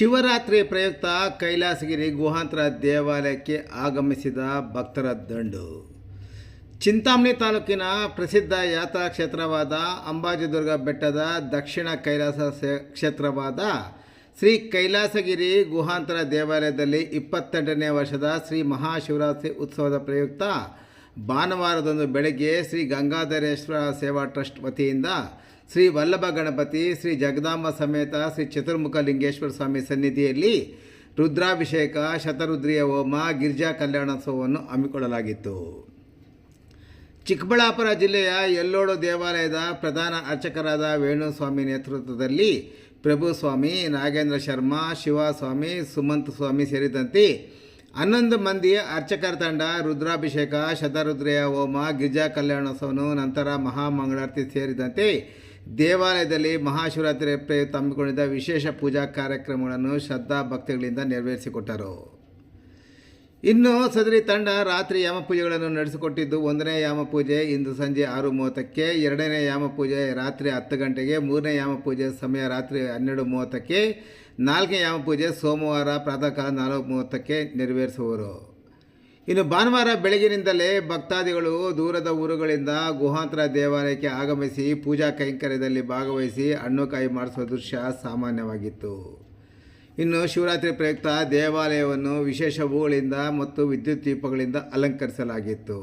ಶಿವರಾತ್ರಿ ಪ್ರಯುಕ್ತ ಕೈಲಾಸಗಿರಿ ಗುಹಾಂತರ ದೇವಾಲಯಕ್ಕೆ ಆಗಮಿಸಿದ ಭಕ್ತರ ದಂಡು. ಚಿಂತಾಮಣಿ ತಾಲೂಕಿನ ಪ್ರಸಿದ್ಧ ಯಾತ್ರಾ ಕ್ಷೇತ್ರವಾದ ಅಂಬಾಜಿದುರ್ಗ ಬೆಟ್ಟದ ದಕ್ಷಿಣ ಕೈಲಾಸ ಕ್ಷೇತ್ರವಾದ ಶ್ರೀ ಕೈಲಾಸಗಿರಿ ಗುಹಾಂತರ ದೇವಾಲಯದಲ್ಲಿ ಇಪ್ಪತ್ತೆಂಟನೇ ವರ್ಷದ ಶ್ರೀ ಮಹಾಶಿವರಾತ್ರಿ ಉತ್ಸವದ ಪ್ರಯುಕ್ತ ಭಾನುವಾರದಂದು ಬೆಳಗ್ಗೆ ಶ್ರೀ ಗಂಗಾಧರೇಶ್ವರ ಸೇವಾ ಟ್ರಸ್ಟ್ ವತಿಯಿಂದ ಶ್ರೀ ವಲ್ಲಭ ಗಣಪತಿ, ಶ್ರೀ ಜಗದಾಂಬ ಸಮೇತ ಶ್ರೀ ಚತುರ್ಮುಖ ಲಿಂಗೇಶ್ವರ ಸ್ವಾಮಿ ಸನ್ನಿಧಿಯಲ್ಲಿ ರುದ್ರಾಭಿಷೇಕ, ಶತರುದ್ರಿಯ ಹೋಮ, ಗಿರಿಜಾ ಕಲ್ಯಾಣೋತ್ಸವವನ್ನು ಹಮ್ಮಿಕೊಳ್ಳಲಾಗಿತ್ತು. ಚಿಕ್ಕಬಳ್ಳಾಪುರ ಜಿಲ್ಲೆಯ ಎಲ್ಲೋಡು ದೇವಾಲಯದ ಪ್ರಧಾನ ಅರ್ಚಕರಾದ ವೇಣುಸ್ವಾಮಿ ನೇತೃತ್ವದಲ್ಲಿ ಪ್ರಭುಸ್ವಾಮಿ ನಾಗೇಂದ್ರ ಶರ್ಮಾ, ಶಿವಸ್ವಾಮಿ, ಸುಮಂತ್ ಸ್ವಾಮಿ ಸೇರಿದಂತೆ ಹನ್ನೊಂದು ಮಂದಿ ಅರ್ಚಕರ ತಂಡ ರುದ್ರಾಭಿಷೇಕ, ಶತರುದ್ರಯ ಹೋಮ, ಗಿರಿಜಾ ಕಲ್ಯಾಣೋತ್ಸವನು ನಂತರ ಮಹಾಮಂಗಳಾರತಿ ಸೇರಿದಂತೆ ದೇವಾಲಯದಲ್ಲಿ ಮಹಾಶಿವರಾತ್ರಿ ಪ್ರಯುಕ್ತ ಹಮ್ಮಿಕೊಂಡಿದ್ದ ವಿಶೇಷ ಪೂಜಾ ಕಾರ್ಯಕ್ರಮಗಳನ್ನು ಶ್ರದ್ಧಾ ಭಕ್ತಿಗಳಿಂದ ನೆರವೇರಿಸಿಕೊಟ್ಟರು. ಇನ್ನು ಸದರಿ ತಂಡ ರಾತ್ರಿ ಯಾಮಪೂಜೆಗಳನ್ನು ನಡೆಸಿಕೊಟ್ಟಿದ್ದು, ಒಂದನೇ ಯಾಮಪೂಜೆ ಇಂದು ಸಂಜೆ ಆರು ಮೂವತ್ತಕ್ಕೆ, ಎರಡನೇ ಯಾಮಪೂಜೆ ರಾತ್ರಿ ಹತ್ತು ಗಂಟೆಗೆ, ಮೂರನೇ ಯಾಮಪೂಜೆ ಸಮಯ ರಾತ್ರಿ ಹನ್ನೆರಡು ಮೂವತ್ತಕ್ಕೆ, ನಾಲ್ಕನೇ ಯಾಮಪೂಜೆ ಸೋಮವಾರ ಪ್ರಾತಃ ಕಾಲ ನಾಲ್ಕು ಮೂವತ್ತಕ್ಕೆ ನೆರವೇರಿಸುವರು. ಇನ್ನು ಭಾನುವಾರ ಬೆಳಗಿನಿಂದಲೇ ಭಕ್ತಾದಿಗಳು ದೂರದ ಊರುಗಳಿಂದ ಗುಹಾಂತರ ದೇವಾಲಯಕ್ಕೆ ಆಗಮಿಸಿ ಪೂಜಾ ಕೈಂಕರ್ಯದಲ್ಲಿ ಭಾಗವಹಿಸಿ ಹಣ್ಣುಕಾಯಿ ಮಾಡಿಸುವ ದೃಶ್ಯ ಸಾಮಾನ್ಯವಾಗಿತ್ತು. ಇನ್ನು ಶಿವರಾತ್ರಿ ಪ್ರಯುಕ್ತ ದೇವಾಲಯವನ್ನು ವಿಶೇಷ ಹೂಗಳಿಂದ ಮತ್ತು ವಿದ್ಯುತ್ ದೀಪಗಳಿಂದ ಅಲಂಕರಿಸಲಾಗಿತ್ತು.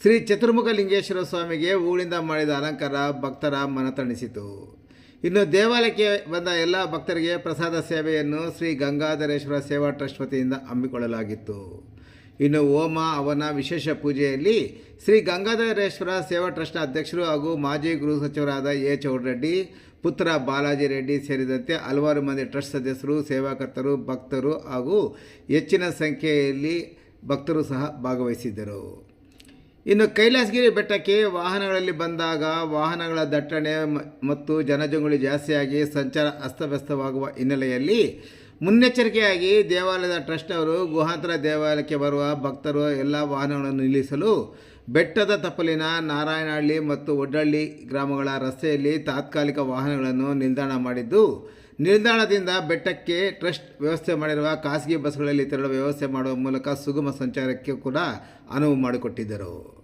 ಶ್ರೀ ಚತುರ್ಮುಖ ಲಿಂಗೇಶ್ವರ ಸ್ವಾಮಿಗೆ ಹೂಗಳಿಂದ ಮಾಡಿದ ಅಲಂಕಾರ ಭಕ್ತರ ಮನತಣಿಸಿತು ಇನ್ನು ದೇವಾಲಯಕ್ಕೆ ಬಂದ ಎಲ್ಲ ಭಕ್ತರಿಗೆ ಪ್ರಸಾದ ಸೇವೆಯನ್ನು ಶ್ರೀ ಗಂಗಾಧರೇಶ್ವರ ಸೇವಾ ಟ್ರಸ್ಟ್ ವತಿಯಿಂದ ಹಮ್ಮಿಕೊಳ್ಳಲಾಗಿತ್ತು. ಇನ್ನು ಓಮ ಅವನ ವಿಶೇಷ ಪೂಜೆಯಲ್ಲಿ ಶ್ರೀ ಗಂಗಾಧರೇಶ್ವರ ಸೇವಾ ಟ್ರಸ್ಟ್ನ ಅಧ್ಯಕ್ಷರು ಹಾಗೂ ಮಾಜಿ ಗೃಹ ಸಚಿವರಾದ ಎ ಚೌಡರೆಡ್ಡಿ, ಪುತ್ರ ಬಾಲಾಜಿ ರೆಡ್ಡಿ ಸೇರಿದಂತೆ ಹಲವಾರು ಮಂದಿ ಟ್ರಸ್ಟ್ ಸದಸ್ಯರು, ಸೇವಾಕರ್ತರು, ಭಕ್ತರು ಹಾಗೂ ಹೆಚ್ಚಿನ ಸಂಖ್ಯೆಯಲ್ಲಿ ಭಕ್ತರು ಸಹ ಭಾಗವಹಿಸಿದ್ದರು. ಇನ್ನು ಕೈಲಾಸಗಿರಿ ಬೆಟ್ಟಕ್ಕೆ ವಾಹನಗಳಲ್ಲಿ ಬಂದಾಗ ವಾಹನಗಳ ದಟ್ಟಣೆ ಮತ್ತು ಜನಜಂಗುಳಿ ಜಾಸ್ತಿಯಾಗಿ ಸಂಚಾರ ಅಸ್ತವ್ಯಸ್ತವಾಗುವ ಹಿನ್ನೆಲೆಯಲ್ಲಿ ಮುನ್ನೆಚ್ಚರಿಕೆಯಾಗಿ ದೇವಾಲಯದ ಟ್ರಸ್ಟ್ ಅವರು ಗುಹಾಂತರ ದೇವಾಲಯಕ್ಕೆ ಬರುವ ಭಕ್ತರು ಎಲ್ಲ ವಾಹನಗಳನ್ನು ನಿಲ್ಲಿಸಲು ಬೆಟ್ಟದ ತಪ್ಪಲಿನ ನಾರಾಯಣಹಳ್ಳಿ ಮತ್ತು ಒಡ್ಡಳ್ಳಿ ಗ್ರಾಮಗಳ ರಸ್ತೆಯಲ್ಲಿ ತಾತ್ಕಾಲಿಕ ವಾಹನಗಳನ್ನು ನಿಲ್ದಾಣ ಮಾಡಿದ್ದು, ನಿಲ್ದಾಣದಿಂದ ಬೆಟ್ಟಕ್ಕೆ ಟ್ರಸ್ಟ್ ವ್ಯವಸ್ಥೆ ಮಾಡಿರುವ ಖಾಸಗಿ ಬಸ್ಗಳಲ್ಲಿ ತೆರಳುವ ವ್ಯವಸ್ಥೆ ಮಾಡುವ ಮೂಲಕ ಸುಗಮ ಸಂಚಾರಕ್ಕೆ ಕೂಡ ಅನುವು ಮಾಡಿಕೊಟ್ಟಿದ್ದರು.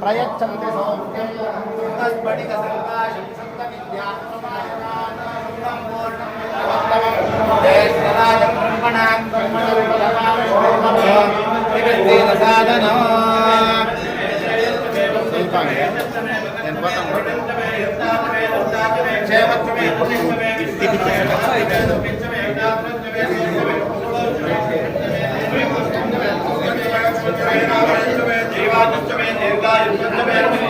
ప్రయచ్చంతి సౌఖ్యం స్ఫటిక సంకాశం సప్త సాధన Madam